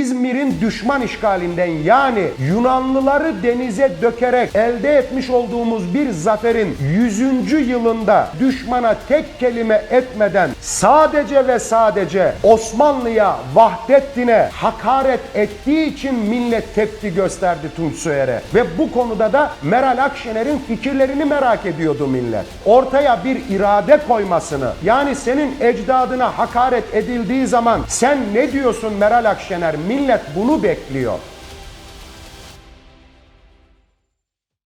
İzmir'in düşman işgalinden yani Yunanlıları denize dökerek elde etmiş olduğumuz bir zaferin 100. yılında düşmana tek kelime etmeden sadece ve sadece Osmanlı'ya, Vahdettin'e hakaret ettiği için millet tepki gösterdi Tunç Soyer'e. Ve bu konuda da Meral Akşener'in fikirlerini merak ediyordu millet. Ortaya bir irade koymasını yani senin ecdadına hakaret edildiği zaman sen ne diyorsun Meral Akşener? Millet bunu bekliyor.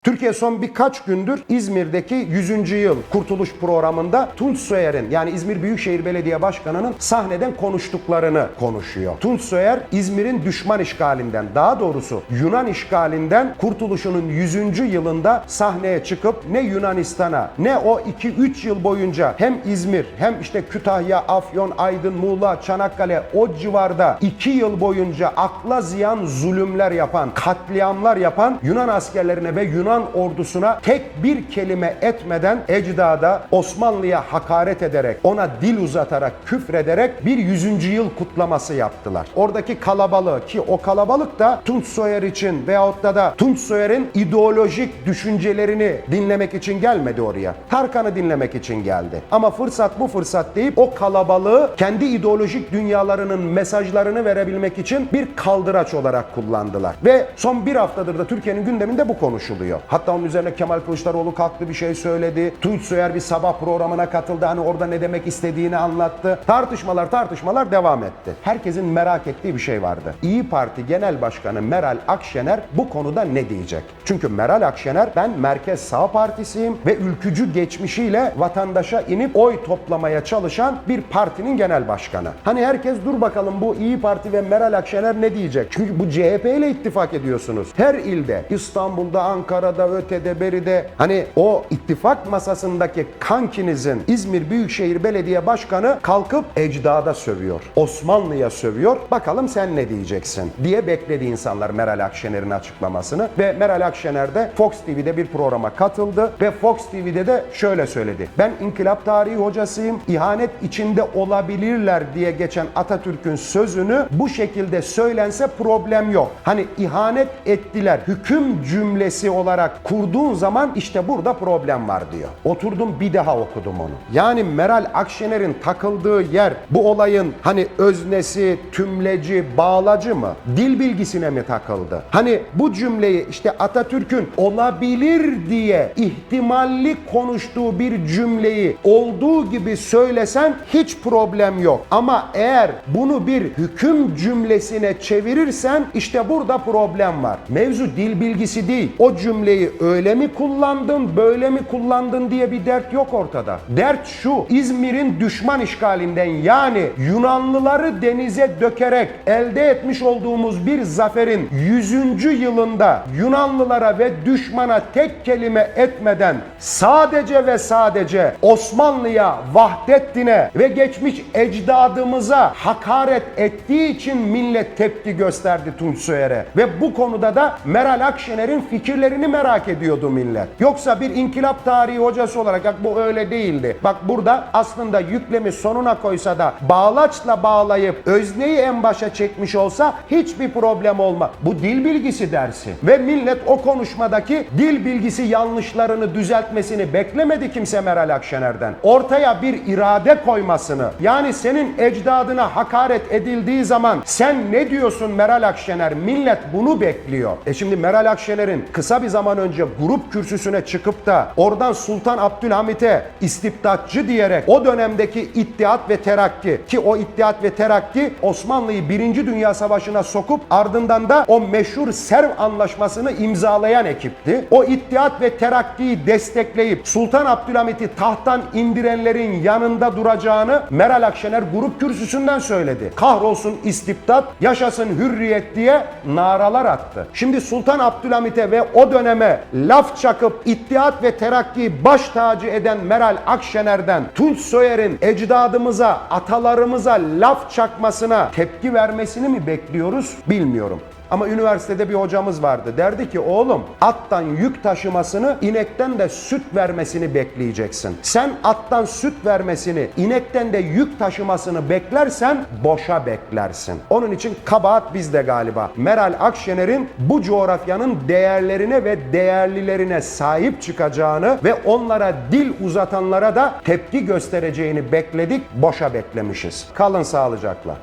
Türkiye son birkaç gündür İzmir'deki 100. yıl kurtuluş programında Tunç Soyer'in yani İzmir Büyükşehir Belediye Başkanı'nın sahneden konuştuklarını konuşuyor. Tunç Soyer İzmir'in düşman işgalinden daha doğrusu Yunan işgalinden kurtuluşunun 100. yılında sahneye çıkıp ne Yunanistan'a ne o 2-3 yıl boyunca hem İzmir hem işte Kütahya, Afyon, Aydın, Muğla, Çanakkale o civarda 2 yıl boyunca akla ziyan zulümler yapan, katliamlar yapan Yunan askerlerine ve Yunan ordusuna tek bir kelime etmeden ecdada Osmanlı'ya hakaret ederek, ona dil uzatarak, küfrederek bir 100. yıl kutlaması yaptılar. Oradaki kalabalığı ki o kalabalık da Tunç Soyer için veyahut da da Tunç Soyer'in ideolojik düşüncelerini dinlemek için gelmedi oraya. Tarkan'ı dinlemek için geldi. Ama fırsat bu fırsat deyip o kalabalığı kendi ideolojik dünyalarının mesajlarını verebilmek için bir kaldıraç olarak kullandılar. Ve son bir haftadır da Türkiye'nin gündeminde bu konuşuluyor. Hatta onun üzerine Kemal Kılıçdaroğlu kalktı bir şey söyledi. Tunç Soyer bir sabah programına katıldı. Hani orada ne demek istediğini anlattı. Tartışmalar tartışmalar devam etti. Herkesin merak ettiği bir şey vardı. İyi Parti Genel Başkanı Meral Akşener bu konuda ne diyecek? Çünkü Meral Akşener ben Merkez Sağ Partisiyim ve ülkücü geçmişiyle vatandaşa inip oy toplamaya çalışan bir partinin genel başkanı. Hani herkes dur bakalım bu İyi Parti ve Meral Akşener ne diyecek? Çünkü bu CHP ile ittifak ediyorsunuz. Her ilde İstanbul'da, Ankara'da, ötede, beride hani o ittifak masasındaki kankinizin İzmir Büyükşehir Belediye Başkanı kalkıp ecdada sövüyor. Osmanlı'ya sövüyor. Bakalım sen ne diyeceksin diye bekledi insanlar Meral Akşener'in açıklamasını ve Meral Akşener de Fox TV'de bir programa katıldı ve Fox TV'de de şöyle söyledi. Ben inkılap tarihi hocasıyım. İhanet içinde olabilirler diye geçen Atatürk'ün sözünü bu şekilde söylense problem yok. Hani ihanet ettiler hüküm cümlesi olarak kurduğun zaman işte burada problem var diyor. Oturdum bir daha okudum onu. Yani Meral Akşener'in takıldığı yer bu olayın hani öznesi, tümleci, bağlacı mı? Dil bilgisine mi takıldı? Hani bu cümleyi işte Atatürk'ün olabilir diye ihtimalli konuştuğu bir cümleyi olduğu gibi söylesen hiç problem yok. Ama eğer bunu bir hüküm cümlesine çevirirsen işte burada problem var. Mevzu dil bilgisi değil. O cümleyi öyle mi kullandın, böyle mi kullandın diye bir dert yok ortada. Dert şu, İzmir'in düşman işgalinden yani Yunanlıları denize dökerek elde etmiş olduğumuz bir zaferin 100. yılında Yunanlılara ve düşmana tek kelime etmeden sadece ve sadece Osmanlı'ya, Vahdettin'e ve geçmiş ecdadımıza hakaret ettiği için millet tepki gösterdi Tunç Soyer'e. Ve bu konuda da Meral Akşener'in fikirlerini merak ediyordu millet. Yoksa bir inkılap tarihi hocası olarak "Bak bu öyle değildi. Bak burada aslında yüklemi sonuna koysa da bağlaçla bağlayıp özneyi en başa çekmiş olsa hiçbir problem olmaz. Bu dil bilgisi dersi. Ve millet o konuşmadaki dil bilgisi yanlışlarını düzeltmesini beklemedi kimse Meral Akşener'den. Ortaya bir irade koymasını yani senin ecdadına hakaret edildiği zaman sen ne diyorsun Meral Akşener? Millet bunu bekliyor. E şimdi Meral Akşener'in kısa bir zaman önce grup kürsüsüne çıkıp da oradan Sultan Abdülhamit'e istibdatçı diyerek o dönemdeki İttihat ve Terakki ki o İttihat ve Terakki Osmanlı'yı 1. Dünya Savaşı'na sokup ardından da o meşhur Serv Anlaşması'nı imzalayan ekipti. O İttihat ve Terakki'yi destekleyip Sultan Abdülhamit'i tahttan indirenlerin yanında duracağını Meral Akşener grup kürsüsünden söyledi. Kahrolsun istibdat, yaşasın hürriyet diye naralar attı. Şimdi Sultan Abdülhamit'e ve o döneme laf çakıp İttihat ve Terakki'yi baş tacı eden Meral Akşener'den Tunç Soyer'in ecdadımıza, atalarımıza laf çakmasına tepki vermesini mi bekliyoruz bilmiyorum. Ama üniversitede bir hocamız vardı. Derdi ki oğlum attan yük taşımasını inekten de süt vermesini bekleyeceksin. Sen attan süt vermesini, inekten de yük taşımasını beklersen boşa beklersin. Onun için kabahat bizde galiba. Meral Akşener'in bu coğrafyanın değerlerine ve değerlilerine sahip çıkacağını ve onlara dil uzatanlara da tepki göstereceğini bekledik, boşa beklemişiz. Kalın sağlıcakla.